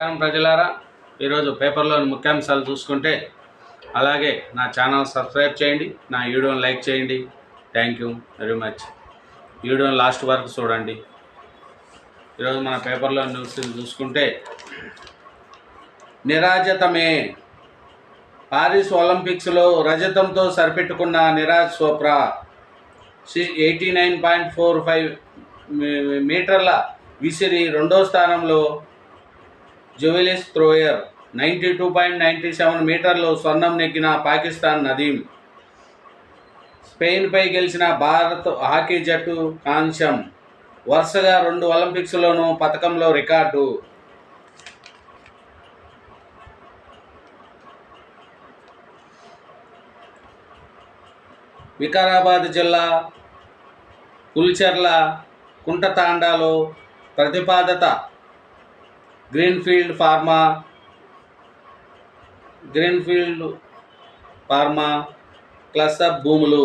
నమస్కారం ప్రజలారా. ఈరోజు పేపర్లోని ముఖ్యాంశాలు చూసుకుంటే అలాగే నా ఛానల్ సబ్స్క్రైబ్ చేయండి నా వీడియోని లైక్ చేయండి. Thank you very much. వీడియోని లాస్ట్ వరకు చూడండి. ఈరోజు మన పేపర్లో న్యూస్ చూసుకుంటే నిరాజతమే. పారిస్ ఒలింపిక్స్లో రజతంతో సరిపెట్టుకున్న Neeraj Chopra eighty nine point four five మీటర్ల విసిరి రెండో స్థానంలో javelin thrower ninety two point ninety seven మీటర్లు స్వర్ణం నెగ్గిన పాకిస్తాన్ నదీం. స్పెయిన్పై గెలిచిన భారత్ హాకీ జట్టు కాంస్యం. వరుసగా రెండు ఒలింపిక్స్లోనూ పథకంలో రికార్డు. వికారాబాద్ జిల్లా కుల్చెర్ల కుంటతాండాలో ప్రతిపాదత greenfield pharma greenfield pharma cluster భూములు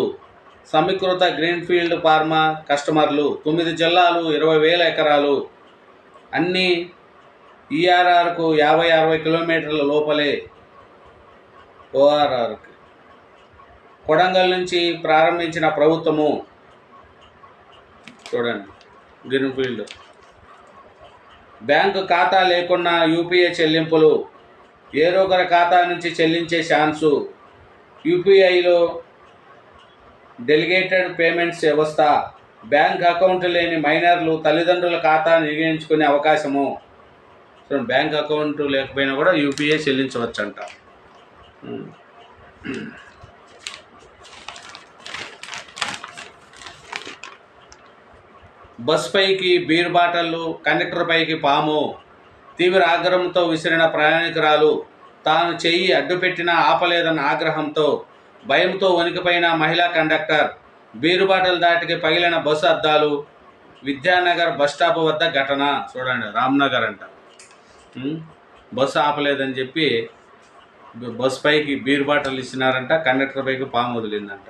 సమీకృత గ్రీన్ఫీల్డ్ ఫార్మా కస్టమర్లు తొమ్మిది జిల్లాలు ఇరవై వేల ఎకరాలు. అన్నీ ఈఆర్ఆర్కు యాభై అరవై కిలోమీటర్ల లోపలే ఓఆర్ఆర్కి. కొడంగల్ నుంచి ప్రారంభించిన ప్రభుత్వము. చూడండి గ్రీన్ఫీల్డ్. బ్యాంకు ఖాతా లేకున్నా యూపీఐ చెల్లింపులు. వేరొకరి ఖాతా నుంచి చెల్లించే ఛాన్సు. యూపీఐలో డెలిగేటెడ్ పేమెంట్స్ వ్యవస్థ. బ్యాంక్ అకౌంట్ లేని మైనర్లు తల్లిదండ్రుల ఖాతా నిర్ణయించుకునే అవకాశము. సో బ్యాంక్ అకౌంట్ లేకపోయినా కూడా యూపీఐ చెల్లించవచ్చంట. బస్ పైకి బీర్ బాటళ్ళు కండక్టర్ పైకి పాము తీవ్ర ఆగ్రహంతో విసిరిన ప్రయాణికురాలు తాను చెయ్యి అడ్డుపెట్టిన ఆపలేదన్న ఆగ్రహంతో భయంతో వణికిపోయిన మహిళా కండక్టర్ బీరు బాటలు దాటికి పగిలిన బస్సు అద్దాలు విద్యానగర్ బస్టాప్ వద్ద ఘటన. చూడండి రామ్నగర్ అంట. బస్సు ఆపలేదని చెప్పి బస్ పైకి బీరు బాటలు ఇచ్చినారంట కండక్టర్ పైకి పాము వదిలిందంట.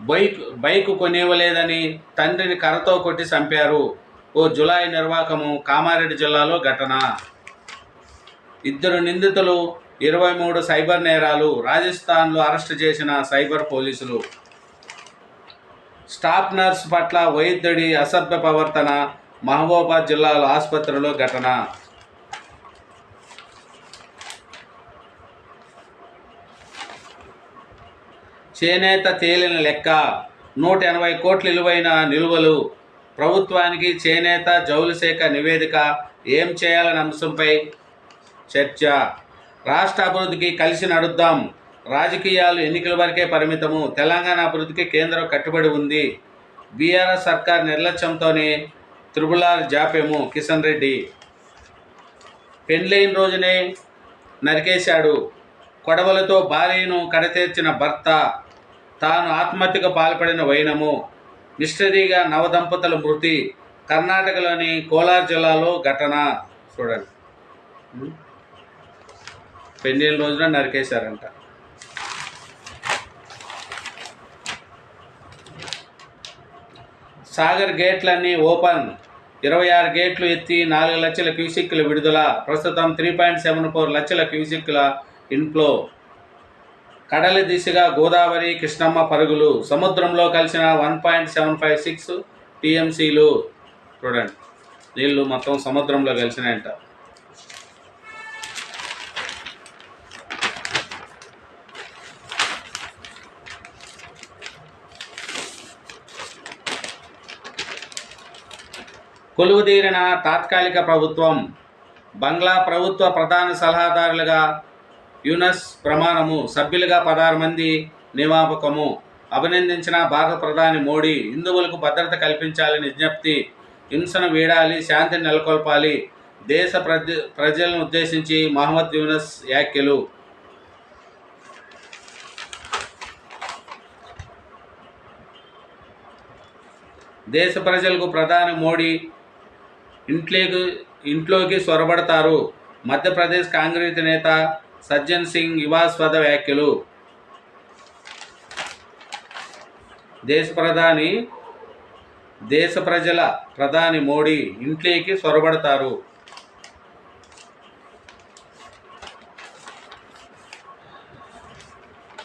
బైక్ బైక్ కొనివ్వలేదని తండ్రిని కర్రతో కొట్టి చంపారు. ఓ జులై నిర్వాకము కామారెడ్డి జిల్లాలో ఘటన. ఇద్దరు నిందితులు ఇరవై మూడు సైబర్ నేరాలు రాజస్థాన్లో అరెస్టు చేసిన సైబర్ పోలీసులు. స్టాఫ్ నర్స్ పట్ల వైద్యుడి అసభ్య ప్రవర్తన మహబూబాబాద్ జిల్లాలో ఆసుపత్రిలో ఘటన. చేనేత తేలిన లెక్క. నూట ఎనభై కోట్ల విలువైన నిలువలు. ప్రభుత్వానికి చేనేత జౌలిశాఖ నివేదిక ఏం చేయాలనే అంశంపై చర్చ. రాష్ట్ర అభివృద్ధికి కలిసి నడుద్దాం. రాజకీయాలు ఎన్నికల వరకే పరిమితము. తెలంగాణ అభివృద్ధికి కేంద్రం కట్టుబడి ఉంది. బీఆర్ఎస్ సర్కార్ నిర్లక్ష్యంతోనే త్రిబులార్ జాప్యము. కిషన్ రెడ్డి పెండ్లైన రోజునే నరికేశాడు. కొడవలతో భార్యను కడతీర్చిన భర్త తాను ఆత్మహత్యకు పాల్పడిన వైనము. మిస్టరీగా నవదంపతుల మృతి కర్ణాటకలోని కోలార్ జిల్లాలో ఘటన. చూడండి. ఉం? పెళ్ళిళ్ళ రోజున నరికేశారంట. సాగర్ గేట్లన్నీ ఓపెన్. ఇరవై ఆరు గేట్లు ఎత్తి నాలుగు లక్షల క్యూసిక్ల విడుదల. ప్రస్తుతం త్రీ పాయింట్ సెవెన్ ఫోర్ లక్షల క్యూసిక్ల ఇన్ఫ్లో. కడలి దిశగా గోదావరి కృష్ణమ్మ పరుగులు. సముద్రంలో కలిసిన one point seven five six టీఎంసీలు. చూడండి. నీళ్ళు మొత్తం సముద్రంలో కలిసినాయంట. కొలువుదీరిన తాత్కాలిక ప్రభుత్వం బంగ్లా ప్రభుత్వ ప్రధాన సలహాదారులుగా యునస్ ప్రమాణము సభ్యులుగా పదహారు మంది నియామకము అభినందించిన భారత ప్రధాని మోడీ హిందువులకు భద్రత కల్పించాలని విజ్ఞప్తి. హింసను వీడాలి శాంతిని నెలకొల్పాలి. దేశ ప్రజ ప్రజలను ఉద్దేశించి మహమ్మద్ యూనస్ వ్యాఖ్యలు. దేశ ప్రజలకు ప్రధాని మోడీ ఇంట్లోకి ఇంట్లోకి స్వరపడతారు. మధ్యప్రదేశ్ కాంగ్రెస్ నేత సజ్జన్ సింగ్ వివాస్పద వ్యాఖ్యలు. దేశ ప్రధాని దేశ ప్రజల ప్రధాని మోడీ ఇంట్లోకి సొరబడతారు.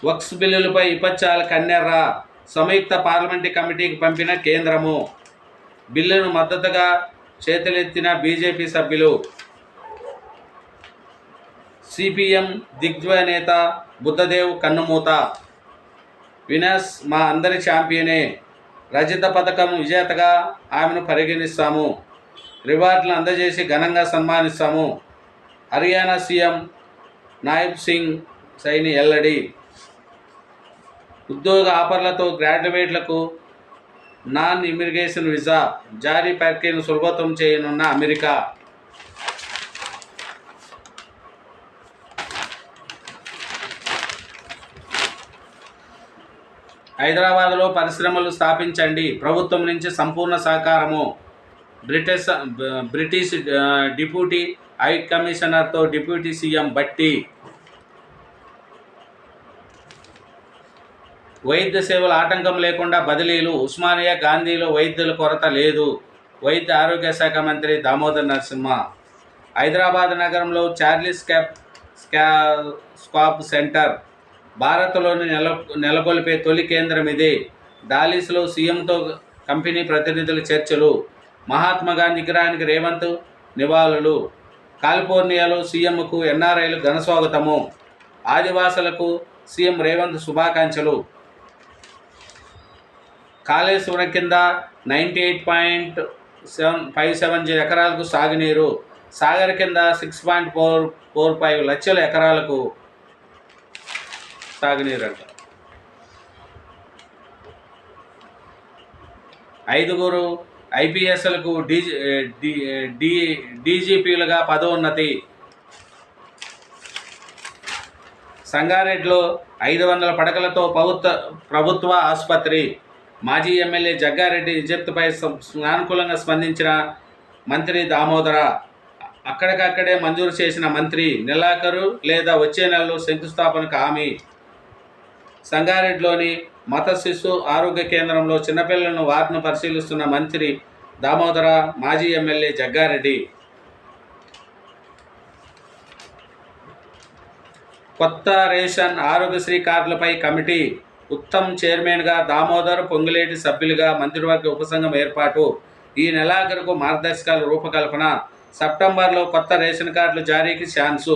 వక్స్ బిల్లులపై విపక్షాల కన్నెర్రా సంయుక్త పార్లమెంటరీ కమిటీకి పంపిన కేంద్రము. బిల్లును మద్దతుగా చేతులెత్తిన బీజేపీ సభ్యులు సిపిఎం దిగ్విజయ నేత బుద్ధదేవ్ కన్నుమూత. వినస్ మా అందరి ఛాంపియనే. రజత పథకం విజేతగా ఆమెను పరిగణిస్తాము. రివార్డులు అందజేసి ఘనంగా సన్మానిస్తాము. హర్యానా సీఎం నాయబ్ సింగ్ సైని ఎల్లడి ఉద్యోగ ఆఫర్లతో గ్రాడ్యుయేట్లకు నాన్ ఇమిగ్రేషన్ వీసా జారీ ప్రక్రియను సులభతం చేయనున్న అమెరికా. హైదరాబాద్లో పరిశ్రమలు స్థాపించండి. ప్రభుత్వం నుంచి సంపూర్ణ సహకారము. బ్రిటిష్ బ్రిటిష్ డిప్యూటీ హై కమిషనర్తో డిప్యూటీ సీఎం బట్టి. వైద్య సేవలు ఆటంకం లేకుండా బదిలీలు. ఉస్మానియా గాంధీలో వైద్యుల కొరత లేదు. వైద్య ఆరోగ్య శాఖ మంత్రి దామోదర్ నరసింహ. హైదరాబాద్ నగరంలో చార్లీస్ క్యాప్ స్కా స్కాప్ సెంటర్. భారత్లోని నెల నెలకొల్పే తొలి కేంద్రం ఇది. డాలీస్లో సీఎంతో కంపెనీ ప్రతినిధుల చర్చలు మహాత్మా గాంధీ విగ్రహానికి రేవంత్ నివాళులు కాలిఫోర్నియాలో సీఎంకు ఎన్ఆర్ఐలు ఘనస్వాగతము ఆదివాసులకు సీఎం రేవంత్ శుభాకాంక్షలు. కాళేశ్వరం కింద ninety eight point seven five seven ఎకరాలకు సాగునీరు సాగర్ కింద six point four four five లక్షల ఎకరాలకు సాగునీరు ఐదుగురు ఐపీఎస్లకు డీజీ డీ డీజీపీలుగా పదోన్నతి. సంగారెడ్డిలో ఐదు వందల పడకలతో ప్రభుత్వ ప్రభుత్వ ఆసుపత్రి. మాజీ ఎమ్మెల్యే జగ్గారెడ్డి విజ్ఞప్తిపై సానుకూలంగా స్పందించిన మంత్రి దామోదర. అక్కడికక్కడే మంజూరు చేసిన మంత్రి నెలాఖరు లేదా వచ్చే నెలలో శంకుస్థాపనకు హామీ. సంగారెడ్డిలోని మత శిశు ఆరోగ్య కేంద్రంలో చిన్నపిల్లలను వార్డును పరిశీలిస్తున్న మంత్రి దామోదర మాజీ ఎమ్మెల్యే జగ్గారెడ్డి. కొత్త రేషన్ ఆరోగ్యశ్రీ కార్డులపై కమిటీ ఉత్తమ్ చైర్మన్గా దామోదర్ పొంగులేటి సభ్యులుగా మంత్రివర్గ ఉపసంఘం ఏర్పాటు. ఈ నెలాఖరుకు మార్గదర్శకాల రూపకల్పన. సెప్టెంబర్లో కొత్త రేషన్ కార్డుల జారీకి chance.